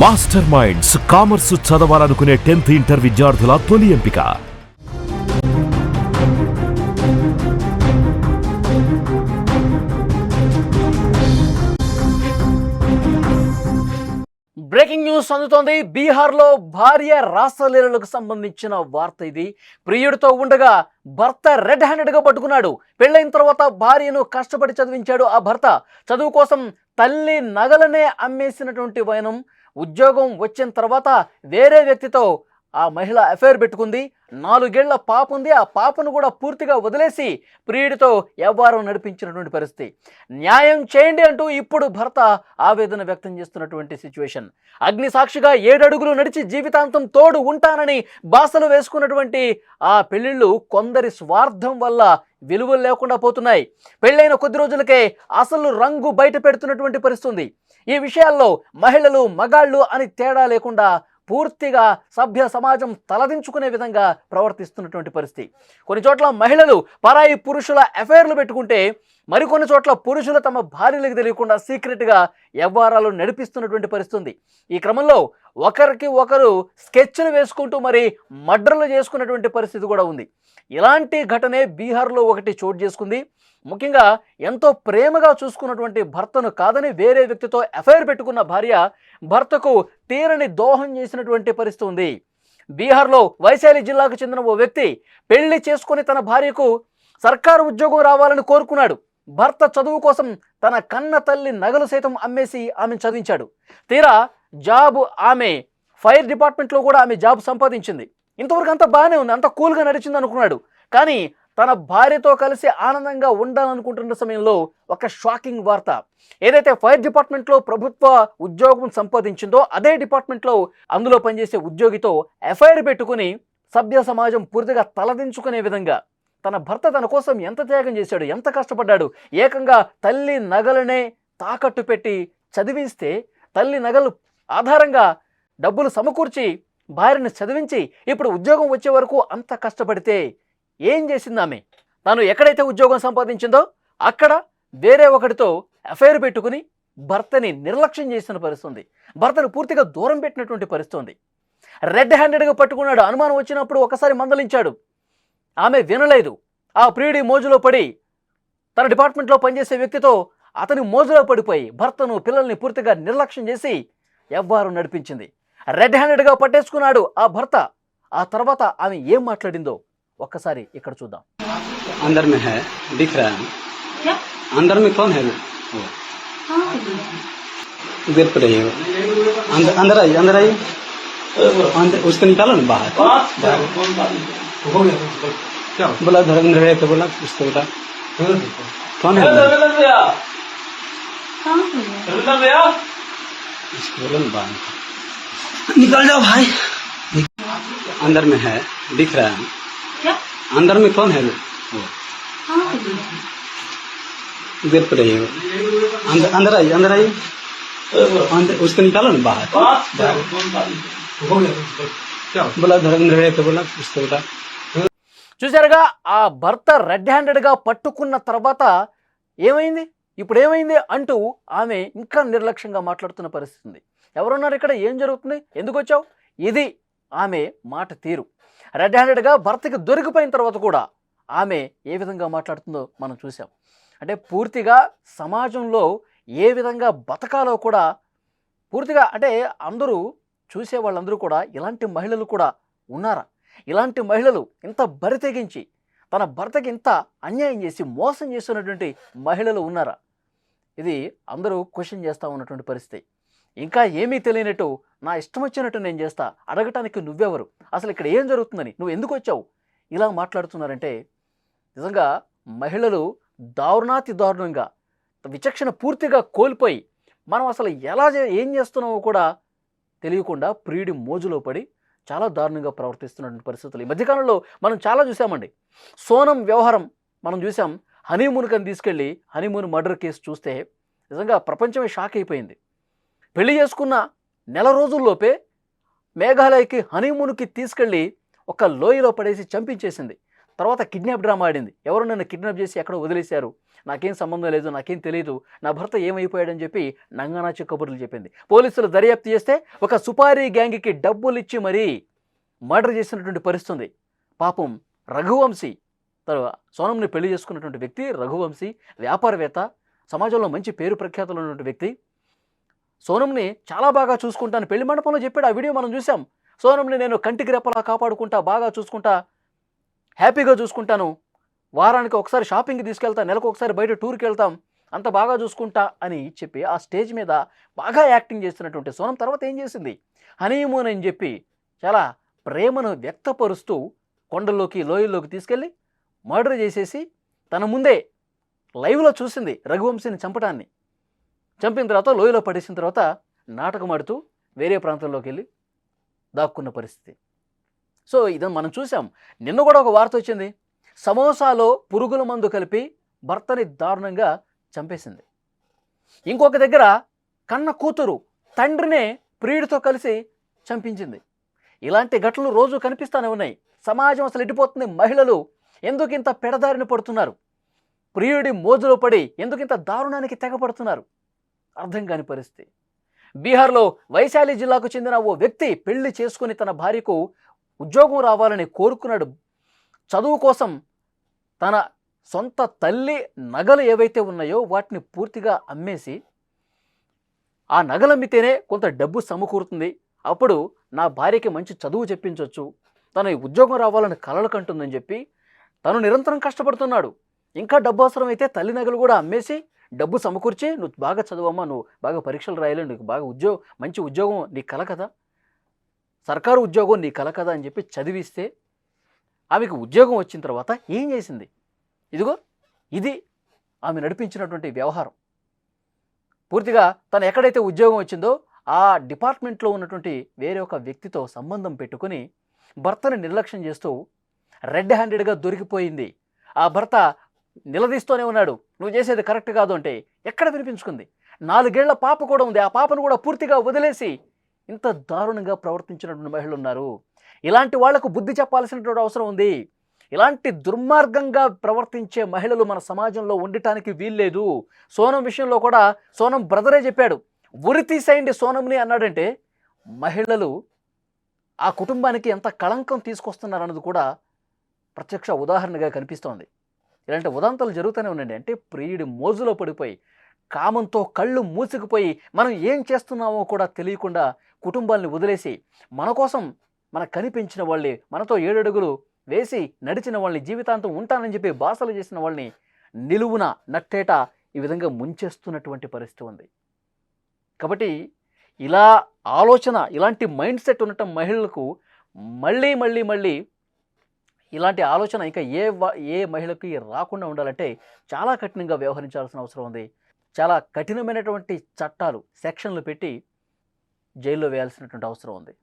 Master minds commerce చదవాలనుకునే tenth inter విద్యార్థుల తొలి ఎంపిక. బ్రేకింగ్ న్యూస్ అందుతోంది. బీహార్లో భార్య రాసలీలలకు సంబంధించిన వార్త ఇది. ప్రియుడితో ఉండగా భర్త రెడ్ హ్యాండెడ్గా పట్టుకున్నాడు. పెళ్ళైన తర్వాత భార్యను కష్టపడి చదివించాడు ఆ భర్త. చదువు కోసం తల్లి నగలనే అమ్మేసినటువంటి వైనం ఉద్యోగం వచ్చిన తర్వాత వేరే వ్యక్తితో ఆ మహిళ అఫైర్ పెట్టుకుంది. నాలుగేళ్ళ పాప ఉంది. ఆ పాపను కూడా పూర్తిగా వదిలేసి ప్రియుడితో వ్యవహారం నడిపించినటువంటి పరిస్థితి. న్యాయం చేయండి అంటూ ఇప్పుడు భర్త ఆవేదన వ్యక్తం చేస్తున్నటువంటి సిచ్యువేషన్ అగ్ని సాక్షిగా ఏడడుగులు నడిచి జీవితాంతం తోడు ఉంటానని బాసలు వేసుకున్నటువంటి ఆ పెళ్ళిళ్ళు కొందరి స్వార్థం వల్ల విలువలు లేకుండా పోతున్నాయి. పెళ్ళైన కొద్ది రోజులకే అసలు రంగు బయట పెడుతున్నటువంటి పరిస్థితి ఉంది. ఈ విషయాల్లో మహిళలు మగాళ్ళు అని తేడా లేకుండా పూర్తిగా సభ్య సమాజం తలదించుకునే విధంగా ప్రవర్తిస్తున్నటువంటి పరిస్థితి. కొన్ని చోట్ల మహిళలు పరాయి పురుషుల అఫైర్లు పెట్టుకుంటే మరికొన్ని చోట్ల పురుషులు తమ భార్యలకు తెలియకుండా సీక్రెట్గా వ్యవహారాలు నడిపిస్తున్నటువంటి పరిస్థితి ఉంది ఈ క్రమంలో ఒకరికి ఒకరు స్కెచ్లు వేసుకుంటూ మరి మడ్రలు చేసుకున్నటువంటి పరిస్థితి కూడా ఉంది. ఇలాంటి ఘటనే బీహార్లో ఒకటి చోటు చేసుకుంది. ముఖ్యంగా ఎంతో ప్రేమగా చూసుకున్నటువంటి భర్తను కాదని వేరే వ్యక్తితో అఫైర్ పెట్టుకున్న భార్య భర్తకు తీరని దోహం చేసినటువంటి పరిస్థితి ఉంది. బీహార్లో వైశాలి జిల్లాకు చెందిన ఓ వ్యక్తి పెళ్ళి చేసుకుని తన భార్యకు సర్కారు ఉద్యోగం రావాలని కోరుకున్నాడు. భర్త చదువు కోసం తన కన్న తల్లి నగలు సైతం అమ్మేసి ఆమెను చదివించాడు. తీరా జాబ్ ఆమె ఫైర్ డిపార్ట్మెంట్లో కూడా ఆమె జాబ్ సంపాదించింది. ఇంతవరకు అంతా బాగానే ఉంది అంత కూల్గా నడిచింది అనుకున్నాడు. కానీ తన భార్యతో కలిసి ఆనందంగా ఉండాలనుకుంటున్న సమయంలో ఒక షాకింగ్ వార్త. ఏదైతే ఫైర్ డిపార్ట్మెంట్లో ప్రభుత్వ ఉద్యోగం సంపాదించిందో అదే డిపార్ట్మెంట్లో అందులో పనిచేసే ఉద్యోగితో ఎఫ్ఐఆర్ పెట్టుకుని సభ్య సమాజం పూర్తిగా తలదించుకునే విధంగా. తన భర్త తన కోసం ఎంత త్యాగం చేశాడు ఎంత కష్టపడ్డాడు ఏకంగా తల్లి నగలనే తాకట్టు పెట్టి చదివిస్తే తల్లి నగలు ఆధారంగా డబ్బులు సమకూర్చి భార్యను చదివించి ఇప్పుడు ఉద్యోగం వచ్చే వరకు అంత కష్టపడితే ఏం చేసింది ఆమె? తాను ఎక్కడైతే ఉద్యోగం సంపాదించిందో అక్కడ వేరే ఒకటితో అఫైర్ పెట్టుకుని భర్తని నిర్లక్ష్యం చేసిన పరిస్థితి ఉంది భర్తను పూర్తిగా దూరం పెట్టినటువంటి పరిస్థితి ఉంది రెడ్ హ్యాండెడ్గా పట్టుకున్నాడు. అనుమానం వచ్చినప్పుడు ఒకసారి మందలించాడు. ఆమె వినలేదు. ఆ ప్రియుడి మోజులో పడి తన డిపార్ట్మెంట్లో పనిచేసే వ్యక్తితో అతని మోజులో పడిపోయి భర్తను పిల్లల్ని పూర్తిగా నిర్లక్ష్యం చేసి ఎవ్వారు నడిపించింది. రెడ్ హ్యాండెడ్గా పట్టేసుకున్నాడు ఆ భర్త. ఆ తర్వాత ఆమె ఏం మాట్లాడిందో ఒక్కసారి ఇక్కడ చూద్దాం अंदर में है दिख रहा है क्या अंदर में कौन है वो कहाँ पे गई? इधर पर रहिए वो। अंदर अंदर आइए अंदर आइए अंदर उसको निकालो ना बाहर बाहर। बोला धर्मेंद्र भैया को बोला उसको बोला कौन है अंदर? कहाँ पे गई? उसको बोला ना बाहर निकल जाओ भाई अंदर में है दिख रहा है क्या अंदर में कौन है वो कहाँ पे गई? इधर पर रहिए वो। अंदर अंदर आइए अंदर आइए अंदर उसको निकालो ना बाहर बाहर। बोला धर्मेंद्र भैया को बोला उसको बोला చూసారుగా ఆ భర్త రెడ్ హ్యాండెడ్గా పట్టుకున్న తర్వాత ఏమైంది ఇప్పుడు ఏమైంది అంటూ ఆమె ఇంకా నిర్లక్ష్యంగా మాట్లాడుతున్న పరిస్థితి ఉంది ఎవరున్నారు ఇక్కడ ఏం జరుగుతుంది ఎందుకు వచ్చావు ఇది ఆమె మాట తీరు. రెడ్ హ్యాండెడ్గా భర్తకి దొరికిపోయిన తర్వాత కూడా ఆమె ఏ విధంగా మాట్లాడుతుందో మనం చూసాం అంటే పూర్తిగా సమాజంలో ఏ విధంగా బతకాలో కూడా పూర్తిగా అంటే అందరూ చూసే వాళ్ళందరూ కూడా ఇలాంటి మహిళలు కూడా ఉన్నారా? ఇలాంటి మహిళలు ఇంత బరి తెగించి తన భర్తకి ఇంత అన్యాయం చేసి మోసం చేస్తున్నటువంటి మహిళలు ఉన్నారా? ఇది అందరూ క్వశ్చన్ చేస్తూ ఉన్నటువంటి పరిస్థితి. ఇంకా ఏమీ తెలియనట్టు నా ఇష్టం వచ్చినట్టు నేను చేస్తా. అడగటానికి నువ్వెవరు? అసలు ఇక్కడ ఏం జరుగుతుందని నువ్వు ఎందుకు వచ్చావు? ఇలా మాట్లాడుతున్నారంటే నిజంగా మహిళలు దారుణాతి దారుణంగా విచక్షణ పూర్తిగా కోల్పోయి మనం అసలు ఎలా ఏం చేస్తున్నామో కూడా తెలియకుండా ప్రియుడి మోజులో పడి చాలా దారుణంగా ప్రవర్తిస్తున్నటువంటి పరిస్థితులు. ఈ మధ్యకాలంలో మనం చాలా చూసామండి. సోనం వ్యవహారం మనం చూసాం. హనీమూన్ కని తీసుకెళ్ళి హనీమూన్ మర్డర్ కేసు చూస్తే నిజంగా ప్రపంచమే షాక్ అయిపోయింది. పెళ్ళి చేసుకున్న నెల రోజుల్లోపే మేఘాలయకి హనీమూన్కి తీసుకెళ్ళి ఒక లోయలో పడేసి చంపించేసింది. తర్వాత కిడ్నాప్ డ్రామా ఆడింది. ఎవరు నన్ను కిడ్నాప్ చేసి ఎక్కడ వదిలేశారు? నాకేం సంబంధం లేదు నాకేం తెలియదు నా భర్త ఏమైపోయాడని చెప్పి నంగానాచి కబుర్లు చెప్పింది. పోలీసులు దర్యాప్తు చేస్తే ఒక సుపారీ గ్యాంగ్కి డబ్బులు ఇచ్చి మరీ మర్డర్ చేసినటువంటి పరిస్థితుంది. పాపం రఘువంశీ తర్వాత సోనంని పెళ్ళి చేసుకున్నటువంటి వ్యక్తి రఘువంశీ వ్యాపారవేత్త సమాజంలో మంచి పేరు ప్రఖ్యాతులు ఉన్నటువంటి వ్యక్తి సోనంని చాలా బాగా చూసుకుంటాను. పెళ్ళి మండపంలో చెప్పాడు ఆ వీడియో మనం చూసాం సోనంని నేను కంటికి రెప్పలా కాపాడుకుంటా బాగా చూసుకుంటా హ్యాపీగా చూసుకుంటాను. వారానికి ఒకసారి షాపింగ్కి తీసుకెళ్తా నెలకు ఒకసారి బయట టూర్కి వెళ్తాం అంత బాగా చూసుకుంటా అని చెప్పి ఆ స్టేజ్ మీద బాగా యాక్టింగ్ చేస్తున్నటువంటి సోనం తర్వాత ఏం చేసింది? హనీమూన్ అని చెప్పి చాలా ప్రేమను వ్యక్తపరుస్తూ కొండల్లోకి లోయల్లోకి తీసుకెళ్ళి మర్డర్ చేసేసి తన ముందే లైవ్లో చూసింది రఘువంశీని చంపడాన్ని చంపిన తర్వాత లోయలో పడేసిన తర్వాత నాటకం ఆడుతూ వేరే ప్రాంతంలోకి వెళ్ళి దాక్కున్న పరిస్థితి. సో ఇదని మనం చూసాం. నిన్న కూడా ఒక వార్త వచ్చింది. సమోసాలో పురుగుల మందు కలిపి భర్తని దారుణంగా చంపేసింది. ఇంకొక దగ్గర కన్న కూతురు తండ్రినే ప్రియుడితో కలిసి చంపించింది. ఇలాంటి ఘటనలు రోజు కనిపిస్తూనే ఉన్నాయి. సమాజం అసలు ఎట్టిపోతుంది మహిళలు ఎందుకింత పెడదారిన పడుతున్నారు? ప్రియుడి మోజులో పడి ఎందుకింత దారుణానికి తెగపడుతున్నారు? అర్థం కాని పరిస్థితి. బీహార్లో వైశాలి జిల్లాకు చెందిన ఓ వ్యక్తి పెళ్ళి చేసుకుని తన భార్యకు ఉద్యోగం రావాలని కోరుకున్నాడు. చదువు కోసం తన సొంత తల్లి నగలు ఏవైతే ఉన్నాయో వాటిని పూర్తిగా అమ్మేసి ఆ నగలు అమ్మితేనే కొంత డబ్బు సమకూరుతుంది. అప్పుడు నా భార్యకి మంచి చదువు చెప్పించవచ్చు తన ఉద్యోగం రావాలని కలలు కంటుందని చెప్పి తను నిరంతరం కష్టపడుతున్నాడు. ఇంకా డబ్బు అవసరమైతే తల్లి నగలు కూడా అమ్మేసి డబ్బు సమకూర్చే నువ్వు బాగా చదువమ్మా నువ్వు బాగా పరీక్షలు రాయాలి నీకు బాగా ఉద్యోగం మంచి ఉద్యోగం నీ కల కదా. సర్కారు ఉద్యోగం నీ కల కదా అని చెప్పి చదివిస్తే ఆమెకు ఉద్యోగం వచ్చిన తర్వాత ఏం చేసింది? ఇదిగో ఇది ఆమె నడిపించినటువంటి వ్యవహారం. పూర్తిగా తను ఎక్కడైతే ఉద్యోగం వచ్చిందో ఆ డిపార్ట్మెంట్లో ఉన్నటువంటి వేరే ఒక వ్యక్తితో సంబంధం పెట్టుకుని భర్తను నిర్లక్ష్యం చేస్తూ రెడ్ హ్యాండెడ్గా దొరికిపోయింది. ఆ భర్త నిలదీస్తూనే ఉన్నాడు. నువ్వు చేసేది కరెక్ట్ కాదు అంటే ఎక్కడ వినిపించుకుంది? నాలుగేళ్ళ పాప కూడా ఉంది. ఆ పాపను కూడా పూర్తిగా వదిలేసి ఇంత దారుణంగా ప్రవర్తించినటువంటి మహిళలు ఉన్నారు. ఇలాంటి వాళ్ళకు బుద్ధి చెప్పాల్సినటువంటి అవసరం ఉంది. ఇలాంటి దుర్మార్గంగా ప్రవర్తించే మహిళలు మన సమాజంలో ఉండటానికి వీల్లేదు. సోనం విషయంలో కూడా సోనం బ్రదరే చెప్పాడు. ఉరి తీసేయండి సోనంని అన్నాడంటే మహిళలు ఆ కుటుంబానికి ఎంత కళంకం తీసుకొస్తున్నారన్నది కూడా ప్రత్యక్ష ఉదాహరణగా కనిపిస్తోంది. ఇలాంటి ఉదంతాలు జరుగుతూనే ఉండండి అంటే ప్రియుడి మోజులో పడిపోయి కామంతో కళ్ళు మూసుకుపోయి మనం ఏం చేస్తున్నామో కూడా తెలియకుండా కుటుంబాల్ని వదిలేసి మన కోసం మన కనిపించిన వాళ్ళని మనతో ఏడడుగులు వేసి నడిచిన వాళ్ళని జీవితాంతం ఉంటానని చెప్పి బాసలు చేసిన వాళ్ళని నిలువున నట్టేట ఈ విధంగా ముంచేస్తున్నటువంటి పరిస్థితి ఉంది. కాబట్టి ఇలా ఆలోచన ఇలాంటి మైండ్ సెట్ ఉండటం మహిళలకు మళ్ళీ మళ్ళీ మళ్ళీ ఇలాంటి ఆలోచన ఇంకా ఏ ఏ మహిళకి రాకుండా ఉండాలంటే చాలా కఠినంగా వ్యవహరించాల్సిన అవసరం ఉంది. చాలా కఠినమైనటువంటి చట్టాలు సెక్షన్లు పెట్టి జైల్లో వేయాల్సినటువంటి అవసరం ఉంది.